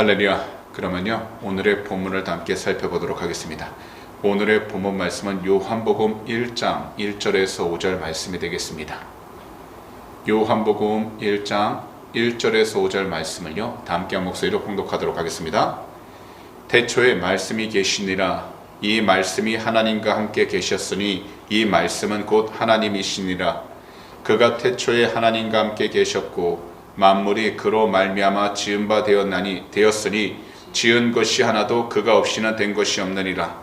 할렐루야. 그러면요. 오늘의 본문을 다 함께 살펴보도록 하겠습니다. 오늘의 본문 말씀은 요한복음 1장 1절에서 5절 말씀이 되겠습니다. 요한복음 1장 1절에서 5절 말씀을요. 다 함께 한 목소리로 공독하도록 하겠습니다. 태초에 말씀이 계시니라 이 말씀이 하나님과 함께 계셨으니 이 말씀은 곧 하나님이시니라 그가 태초에 하나님과 함께 계셨고 만물이 그로 말미암아 지은 바 되었나니 되었으니 지은 것이 하나도 그가 없이는 된 것이 없느니라.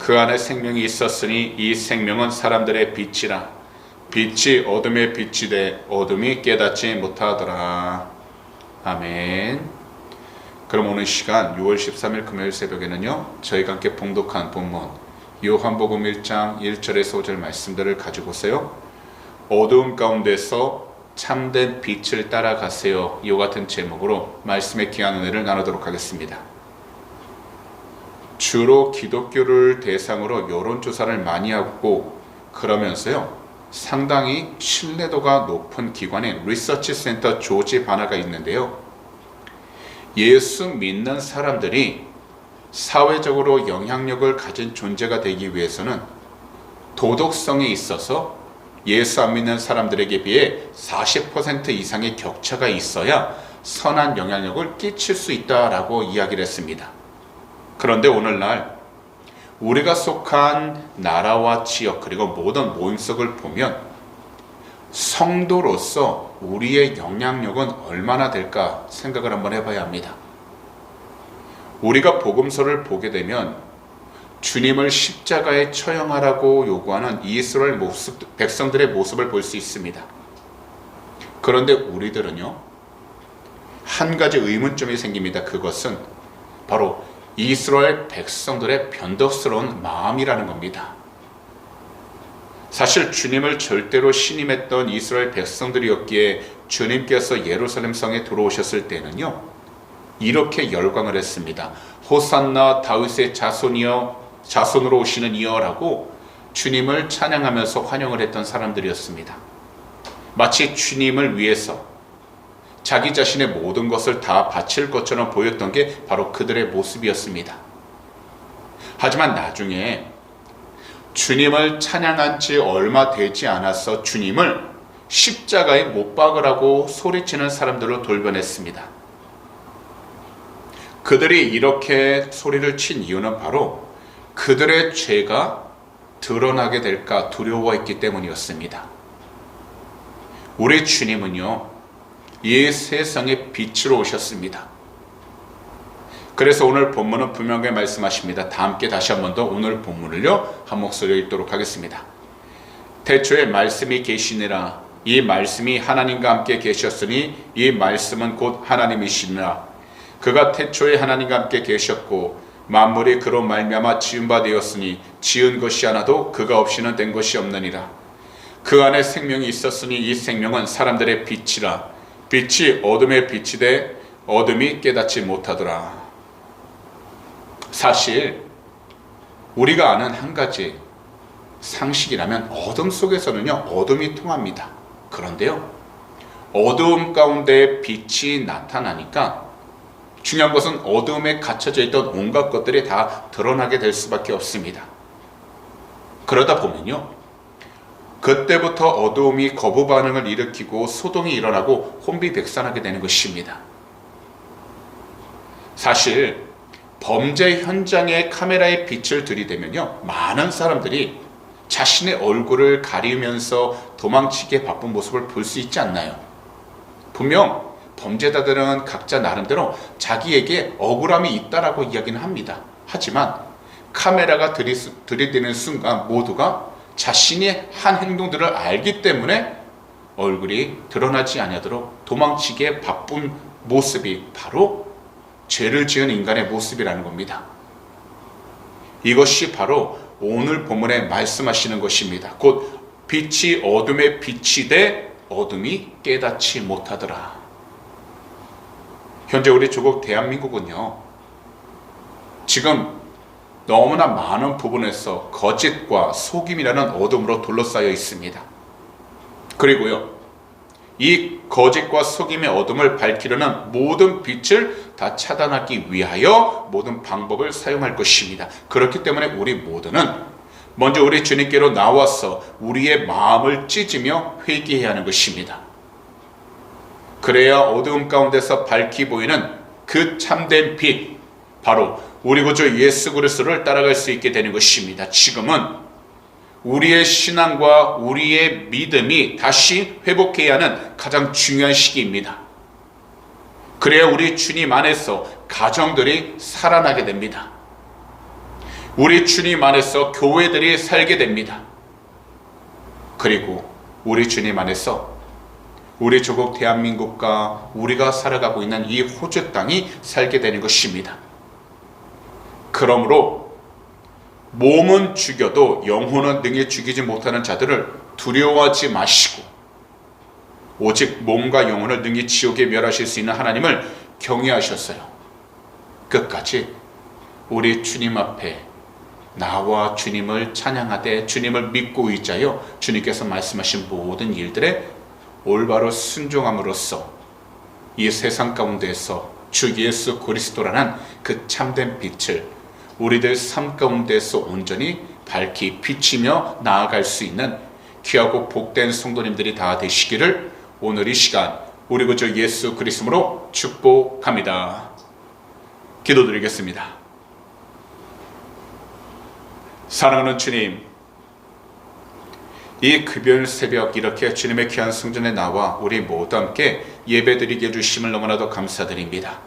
그 안에 생명이 있었으니 이 생명은 사람들의 빛이라. 빛이 어둠의 빛이 돼 어둠이 깨닫지 못하더라. 아멘. 그럼 오늘 시간 6월 13일 금요일 새벽에는요 저희가 함께 봉독한 본문 요한복음 1장 1절에서 5절 말씀들을 가지고 오세요 어두움 가운데서 참된 빛을 따라가세요. 이 같은 제목으로 말씀의 귀한 은혜를 나누도록 하겠습니다. 주로 기독교를 대상으로 여론조사를 많이 하고 그러면서요. 상당히 신뢰도가 높은 기관인 리서치 센터 조지 바나가 있는데요. 예수 믿는 사람들이 사회적으로 영향력을 가진 존재가 되기 위해서는 도덕성에 있어서 예수 안 믿는 사람들에게 비해 40% 이상의 격차가 있어야 선한 영향력을 끼칠 수 있다라고 이야기를 했습니다. 그런데 오늘날 우리가 속한 나라와 지역 그리고 모든 모임 속을 보면 성도로서 우리의 영향력은 얼마나 될까 생각을 한번 해봐야 합니다. 우리가 복음서를 보게 되면 주님을 십자가에 처형하라고 요구하는 이스라엘 모습, 백성들의 모습을 볼 수 있습니다. 그런데 우리들은요, 한 가지 의문점이 생깁니다. 그것은 바로 이스라엘 백성들의 변덕스러운 마음이라는 겁니다. 사실 주님을 절대로 신임했던 이스라엘 백성들이었기에 주님께서 예루살렘 성에 들어오셨을 때는요, 이렇게 열광을 했습니다. 호산나 다윗의 자손이여 자손으로 오시는 이여라고 주님을 찬양하면서 환영을 했던 사람들이었습니다. 마치 주님을 위해서 자기 자신의 모든 것을 다 바칠 것처럼 보였던 게 바로 그들의 모습이었습니다. 하지만 나중에 주님을 찬양한 지 얼마 되지 않아서 주님을 십자가에 못 박으라고 소리치는 사람들로 돌변했습니다. 그들이 이렇게 소리를 친 이유는 바로 그들의 죄가 드러나게 될까 두려워했기 때문이었습니다. 우리 주님은요, 이 세상의 빛으로 오셨습니다. 그래서 오늘 본문은 분명하게 말씀하십니다. 다 함께 다시 한 번 더 오늘 본문을요, 한 목소리로 읽도록 하겠습니다. 태초에 말씀이 계시니라. 이 말씀이 하나님과 함께 계셨으니 이 말씀은 곧 하나님이시니라. 그가 태초에 하나님과 함께 계셨고 만물이 그로 말미암아 지은 바 되었으니 지은 것이 하나도 그가 없이는 된 것이 없느니라. 그 안에 생명이 있었으니 이 생명은 사람들의 빛이라. 빛이 어둠의 빛이 돼 어둠이 깨닫지 못하더라. 사실 우리가 아는 한 가지 상식이라면 어둠 속에서는요 어둠이 통합니다. 그런데요 어두움 가운데 빛이 나타나니까 중요한 것은 어둠에 갇혀져 있던 온갖 것들이 다 드러나게 될 수밖에 없습니다. 그러다 보면요. 그때부터 어두움이 거부 반응을 일으키고 소동이 일어나고 혼비백산하게 되는 것입니다. 사실 범죄 현장에 카메라의 빛을 들이대면요. 많은 사람들이 자신의 얼굴을 가리면서 도망치기에 바쁜 모습을 볼 수 있지 않나요? 분명 범죄자들은 각자 나름대로 자기에게 억울함이 있다라고 이야기는 합니다. 하지만 카메라가 들이, 들이대는 순간 모두가 자신이 한 행동들을 알기 때문에 얼굴이 드러나지 아니하도록 도망치기에 바쁜 모습이 바로 죄를 지은 인간의 모습이라는 겁니다. 이것이 바로 오늘 본문에 말씀하시는 것입니다. 곧 빛이 어둠에 빛이 돼 어둠이 깨닫지 못하더라. 현재 우리 조국 대한민국은요, 지금 너무나 많은 부분에서 거짓과 속임이라는 어둠으로 둘러싸여 있습니다. 그리고요, 이 거짓과 속임의 어둠을 밝히려는 모든 빛을 다다 차단하기 위하여 모든 방법을 사용할 것입니다. 그렇기 때문에 우리 모두는 먼저 우리 주님께로 나와서 우리의 마음을 찢으며 회개해야 하는 것입니다. 그래야 어두움 가운데서 밝히 보이는 그 참된 빛, 바로 우리 구주 예수 그리스도를 따라갈 수 있게 되는 것입니다. 지금은 우리의 신앙과 우리의 믿음이 다시 회복해야 하는 가장 중요한 시기입니다. 그래야 우리 주님 안에서 가정들이 살아나게 됩니다. 우리 주님 안에서 교회들이 살게 됩니다. 그리고 우리 주님 안에서 우리 조국 대한민국과 우리가 살아가고 있는 이 호주 땅이 살게 되는 것입니다. 그러므로 몸은 죽여도 영혼은 능히 죽이지 못하는 자들을 두려워하지 마시고 오직 몸과 영혼을 능히 지옥에 멸하실 수 있는 하나님을 경외하셨어요. 끝까지 우리 주님 앞에 나와 주님을 찬양하되 주님을 믿고 의지하여 주님께서 말씀하신 모든 일들에 올바로 순종함으로써 이 세상 가운데에서 주 예수 그리스도라는 그 참된 빛을 우리들 삶 가운데서 온전히 밝히 비치며 나아갈 수 있는 귀하고 복된 성도님들이 다 되시기를 오늘 이 시간 우리 구주 예수 그리스도로 축복합니다. 기도드리겠습니다. 사랑하는 주님, 이 급여 새벽 이렇게 주님의 귀한 성전에 나와 우리 모두 함께 예배드리게 해주심을 너무나도 감사드립니다.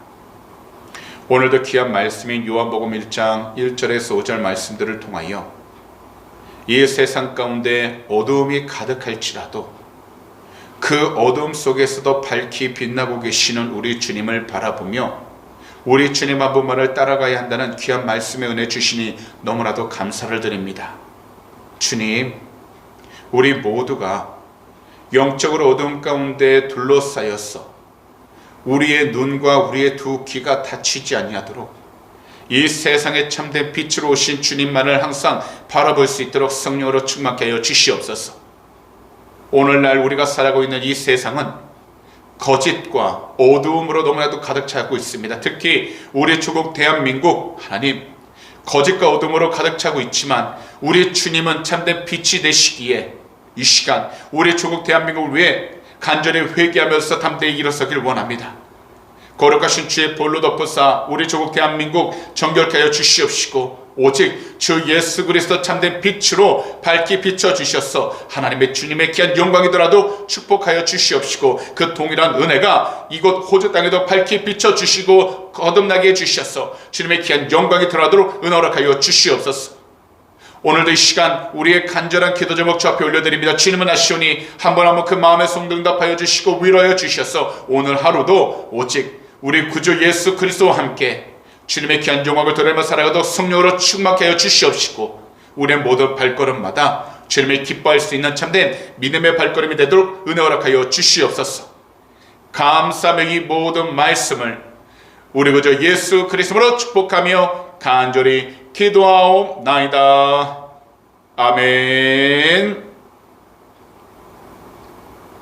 오늘도 귀한 말씀인 요한복음 1장 1절에서 5절 말씀들을 통하여 이 세상 가운데 어두움이 가득할지라도 그 어두움 속에서도 밝히 빛나고 계시는 우리 주님을 바라보며 우리 주님 한 분만을 따라가야 한다는 귀한 말씀의 은혜 주시니 너무나도 감사를 드립니다. 주님, 우리 모두가 영적으로 어두움 가운데 둘러싸였어 우리의 눈과 우리의 두 귀가 다치지 아니하도록 이 세상에 참된 빛으로 오신 주님만을 항상 바라볼 수 있도록 성령으로 충만케 하여 주시옵소서. 오늘날 우리가 살아가고 있는 이 세상은 거짓과 어두움으로 너무나도 가득 차고 있습니다. 특히 우리 조국 대한민국 하나님 거짓과 어둠으로 가득 차고 있지만 우리 주님은 참된 빛이 되시기에 이 시간 우리 조국 대한민국을 위해 간절히 회개하면서 담대히 일어서길 원합니다. 거룩하신 주의 볼로 덮으사 우리 조국 대한민국 정결케 하여 주시옵시고 오직 주 예수 그리스도 참된 빛으로 밝히 비춰 주셔서 하나님의 주님의 귀한 영광이더라도 축복하여 주시옵시고 그 동일한 은혜가 이곳 호주 땅에도 밝히 비춰 주시고 거듭나게 해 주셔서 주님의 귀한 영광이 드러나도록 은혜하여 주시옵소서. 오늘도 이 시간 우리의 간절한 기도 제목 주 앞에 올려드립니다. 주님은 아시오니 한번 한번 그 마음의 성등답하여 주시고 위로하여 주셔서 오늘 하루도 오직 우리 구주 예수 그리스도와 함께 주님의 귀한 영광을 드러내며 살아가도 성령으로 충만케 하여 주시옵시고 우리의 모든 발걸음마다 주님을 기뻐할 수 있는 참된 믿음의 발걸음이 되도록 은혜 허락하여 주시옵소서. 감사하며 이 모든 말씀을 우리 구주 예수 그리스도로 축복하며 간절히 기도하옵나이다. 아멘.